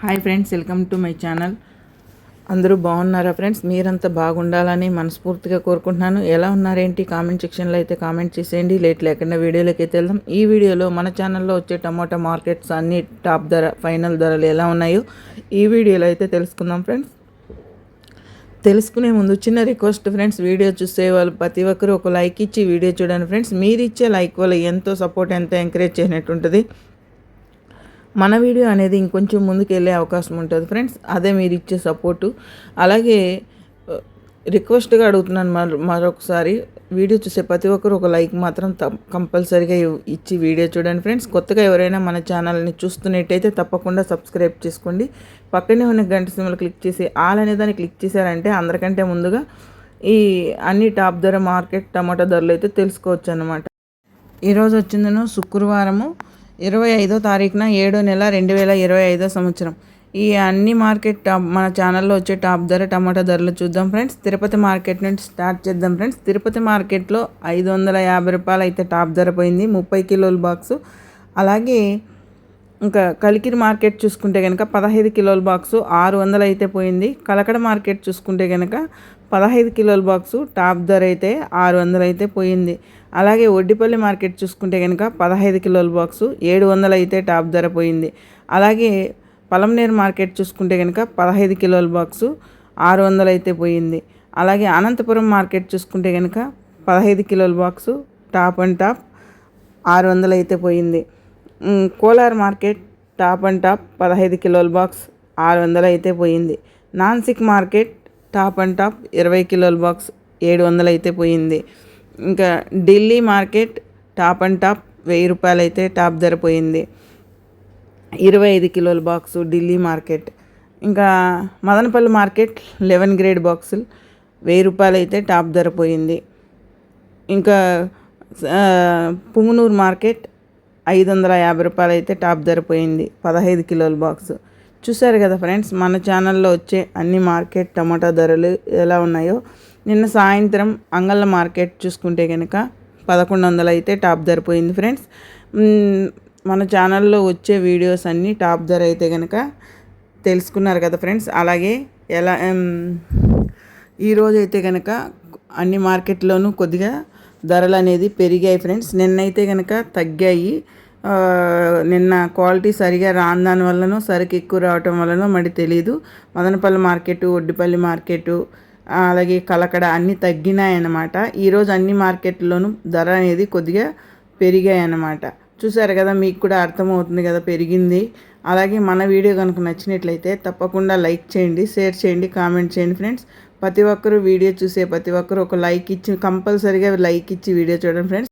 Hi friends welcome to my channel. అందరూ బాగున్నారా friends? మీరంతా బాగుండాలని మనస్ఫూర్తిగా కోరుకుంటున్నాను. ఎలా ఉన్నారేంటి? కామెంట్ సెక్షన్లో అయితే కామెంట్ చేసేయండి. లేట్ లేకుండా వీడియోలోకి అయితే వెళ్దాం. ఈ వీడియోలో మన ఛానల్లో వచ్చే టమాటా మార్కెట్స్ అన్ని టాప్ ధర ఫైనల్ ధరలు ఎలా ఉన్నాయో ఈ వీడియోలో అయితే తెలుసుకుందాం ఫ్రెండ్స్. తెలుసుకునే ముందు చిన్న రిక్వెస్ట్ ఫ్రెండ్స్ వీడియో చూసే వాళ్ళు ప్రతి ఒక్కరు ఒక లైక్ ఇచ్చి వీడియో చూడండి ఫ్రెండ్స్. మీరు ఇచ్చే లైక్ వల్ల ఎంతో సపోర్ట్ ఎంతో ఎంకరేజ్ చేయనట్టు ఉంటుంది మన వీడియో అనేది ఇంకొంచెం ముందుకు వెళ్ళే అవకాశం ఉంటుంది ఫ్రెండ్స్. అదే మీరు ఇచ్చే సపోర్టు అలాగే రిక్వెస్ట్గా అడుగుతున్నాను మరొకసారి. వీడియో చూసే ప్రతి ఒక్కరు ఒక లైక్ మాత్రం కంపల్సరీగా ఇచ్చి వీడియో చూడండి ఫ్రెండ్స్. కొత్తగా ఎవరైనా మన ఛానల్ని చూస్తున్నట్టయితే తప్పకుండా సబ్స్క్రైబ్ చేసుకోండి. పక్కనే ఉన్న గంట సిమ్మలు క్లిక్ చేసి ఆల్ అనే దాన్ని క్లిక్ చేశారంటే అందరికంటే ముందుగా ఈ అన్ని టాప్ ధర మార్కెట్ టమాటా ధరలు అయితే తెలుసుకోవచ్చు అనమాట ఈరోజు వచ్చిందను శుక్రవారము. ఇరవై ఐదో తారీఖున ఏడో నెల రెండు వేల ఇరవై ఐదో సంవత్సరం. ఈ అన్ని మార్కెట్ టాప్ మన ఛానల్లో వచ్చే టాప్ ధర టమాటా ధరలు చూద్దాం ఫ్రెండ్స్. తిరుపతి మార్కెట్ నుంచి స్టార్ట్ చేద్దాం ఫ్రెండ్స్. తిరుపతి మార్కెట్లో ఐదు వందల యాభై రూపాయలు అయితే టాప్ ధర పోయింది. ముప్పై కిలోల బాక్సు. అలాగే ఇంకా కలికిరి మార్కెట్ చూసుకుంటే కనుక పదహైదు కిలోల బాక్సు ఆరు వందలు అయితే పోయింది. కలకడ మార్కెట్ చూసుకుంటే కనుక పదహైదు కిలోల బాక్సు టాప్ ధర అయితే ఆరు వందలు అయితే పోయింది. అలాగే ఒడ్డిపల్లి మార్కెట్ చూసుకుంటే కనుక పదహైదు కిలోల బాక్సు ఏడు వందలు అయితే టాప్ ధర పోయింది. అలాగే పలంనేరు మార్కెట్ చూసుకుంటే కనుక పదహైదు కిలోల బాక్సు ఆరు వందలు అయితే పోయింది. అలాగే అనంతపురం మార్కెట్ చూసుకుంటే కనుక పదహైదు కిలోల బాక్సు టాప్ అండ్ టాప్ ఆరు వందలు అయితే పోయింది. Kolar market top and top పదహైదు కిలోల బాక్స్ ఆరు వందలు అయితే పోయింది. Nashik market top and top ఇరవై కిలోల బాక్స్ ఏడు వందలు అయితే పోయింది. ఇంకా Delhi market top and top వెయ్యి రూపాయలు అయితే టాప్ ధర పోయింది. ఇరవై ఐదు కిలోల బాక్సు ఢిల్లీ మార్కెట్. ఇంకా మదనపల్లి మార్కెట్ లెవెన్ గ్రేడ్ బాక్సులు వెయ్యి రూపాయలు అయితే టాప్ ధర పోయింది. ఇంకా పుంగనూరు మార్కెట్ ఐదు వందల యాభై రూపాయలు అయితే టాప్ ధర పోయింది. పదహైదు కిలోల బాక్సు. చూసారు కదా ఫ్రెండ్స్ మన ఛానల్లో వచ్చే అన్ని మార్కెట్ టమాటా ధరలు ఎలా ఉన్నాయో. నిన్న సాయంత్రం అంగళ్ళ మార్కెట్ చూసుకుంటే కనుక పదకొండు వందలు అయితే టాప్ ధర పోయింది ఫ్రెండ్స్. మన ఛానల్లో వచ్చే వీడియోస్ అన్నీ టాప్ ధర అయితే కనుక తెలుసుకున్నారు కదా ఫ్రెండ్స్. అలాగే ఎలా ఈరోజు అయితే కనుక అన్ని మార్కెట్లోనూ కొద్దిగా ధరలు అనేది పెరిగాయి ఫ్రెండ్స్. నిన్నైతే కనుక తగ్గాయి. నిన్న క్వాలిటీ సరిగా రాని దాని వల్లనో సరుకు ఎక్కువ రావటం వల్లనో మరి తెలియదు మదనపల్లి మార్కెట్ ఒడ్డిపల్లి మార్కెటు అలాగే కలకడ అన్నీ తగ్గినాయన్నమాట. ఈరోజు అన్ని మార్కెట్లోనూ ధర అనేది కొద్దిగా పెరిగాయి అన్నమాట చూసారు కదా మీకు కూడా అర్థమవుతుంది కదా పెరిగింది. అలాగే మన వీడియో కనుక నచ్చినట్లయితే తప్పకుండా లైక్ చేయండి షేర్ చేయండి కామెంట్ చేయండి ఫ్రెండ్స్. ప్రతి ఒక్కరు వీడియో చూసే ప్రతి ఒక్కరు ఒక లైక్ ఇచ్చి కంపల్సరీగా లైక్ ఇచ్చి వీడియో చూడండి ఫ్రెండ్స్.